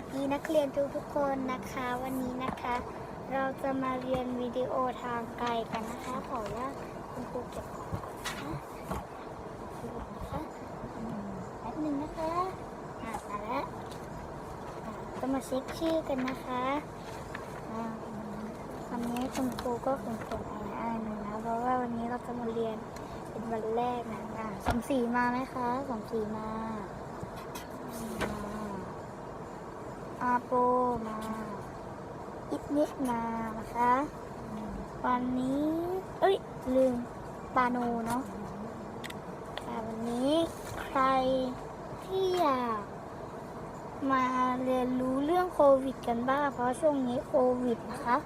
วัสดีนักเรียนทุกทุกๆคนนะคะ วันนี้นะคะ เราจะมาเรียนวิดีโอทางไกลกันนะคะขออนุญาตคุณครูเก็บของนะคะนะคะแป๊บหนึงนะคะอะมาแล้วจะมาเช็คชื่อกันนะคะอ่าวันนี้คุณครูก็คงเขียนอ่านหนึ่งนะเพราะว่าวันนี้เราจะมาเรียนเป็นวันแรกนะอะสมศรีมาไหมคะสมศรีมา อาโปมาอิดนิดมานะคะวันนี้เอ้ยลืมปาโนเนาะค่วันนี้ใครที่อยากมาเรียนรู้เรื่องโควิดกันบ้างเพราะช่วงนี้โควิดนะคะ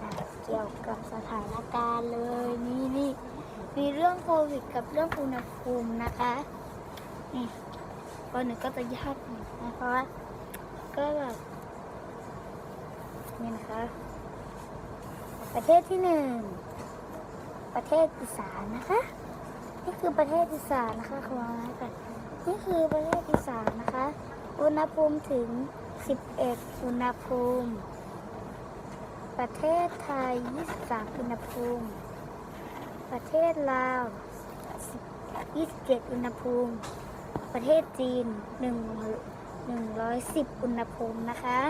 อะเกี่ยวกับสถานการณ์เลยนี่นี่มีเรื่องโควิดกับเรื่องอุณหภูมินะคะนี่วันหนึ่งก็จะยากหน่อยนะเพราะว่า ก็แบบนี่นะคะ ประเทศที่หนึ่งประเทศอีสานนะคะ นี่คือประเทศอีสานนะคะคุณมค่ะนี่คือประเทศอีสานนะคะ อุณหภูมิถึง 11 อุณหภูมิ ประเทศไทย 23 อุณหภูมิ ประเทศลาว 27 อุณหภูมิ ประเทศจีน 1 110 อุณหภูมินะคะ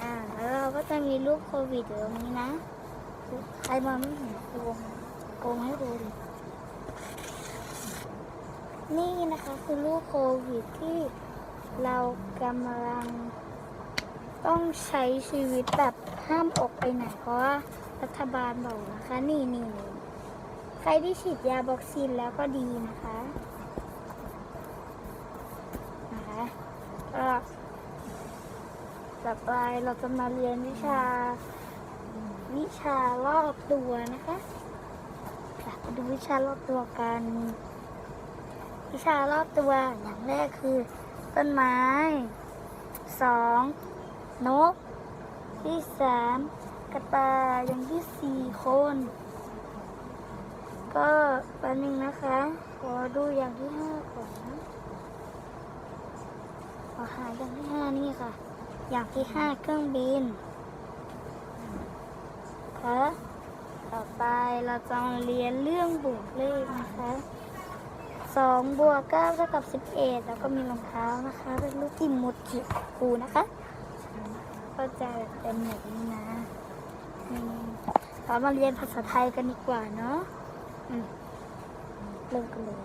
อ่า แล้วเราก็จะมีรูปโควิดอยู่ตรงนี้นะ ใครมาไม่เห็นโกงโกงให้ดูดินี่นะคะคือรูปโควิดที่เรากำลังต้องใช้ชีวิตแบบห้ามออกไปไหนเพราะว่ารัฐบาลบอกนะคะ นี่นี่ใครที่ฉีดยาวัคซีนแล้วก็ดีนะคะก็ต่อ ไปเราจะมาเรียนวิชา วิชารอบตัวนะคะค่ะมาดูวิชารอบตัวกัน วิชารอบตัวอย่างแรกคือ ต้นไม้สองนก ที่สามกระต่ายอย่างที่สี่คน ก็แปันหนึ่งนะคะขอดูอย่างที่ห้าก่อนนะขอหาอย่างที่ห้านี่ค่ะ อย่างที่ห้าเครื่องบินคะต่อไปเราจะมาเรียนเรื่องบวกเลขนะคะสองบวกเก้าเท่ากับสิบเอ็ดแล้วก็มีรองเท้านะคะ เป็นลูกที่มุดขีดครูนะคะ ก็จะเป็นแบบนี้นะอืมเรามาเรียนภาษาไทยกันดีกว่าเนาะเริ่มกันเลย